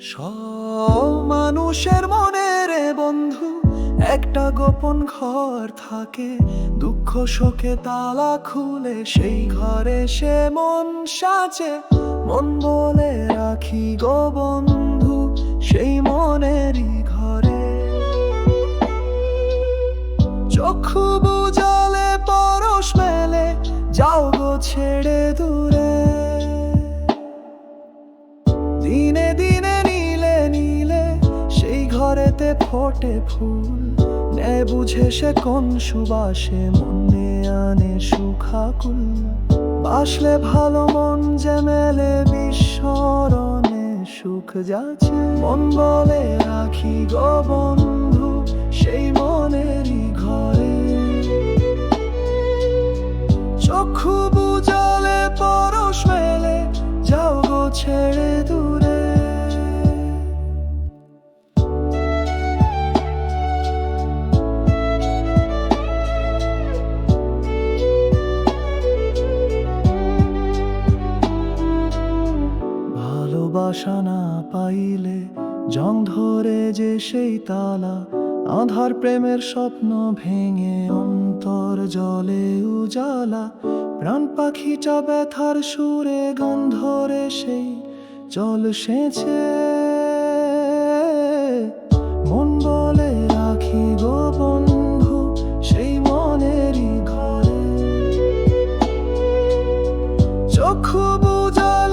সব মানুষের মনে রে বন্ধু, একটা গোপন ঘর থাকে। দুঃখ শোকে তালা খুলে, সেই ঘরে সে মন সাজে। মন বলে রাখি গো বন্ধু, সেই মনেরই ঘরে। চক্ষু বুঝালে পরশ মেলে, যাও গো ছেড়ে দূরে। দিনে দিনে ঘরেতে ফোটে ফুল। নে বুঝে সে কোন সুবাসে, মনে আনে সুখাকুল। বাসলে ভালো মন যে মেলে বিস্মরণে সুখ যাচ্ছে মন বলে, রাখি গো বন্ধু, সেই মনেরই ঘরে। চক্ষু বুঝালে পরশ মেলে, যাও গো ছেড়ে দূরে। বাসনা পাইলে জং ধরে যে সেই তালা, আধার প্রেমের স্বপ্ন ভেঙে অন্তর জলে উজালা। প্রাণ পাখিটা ব্যথার সুরে গন্ধরে ধরে সেই জল সেছে মন বলে রাখি ঘরে। চক্ষু বুঝা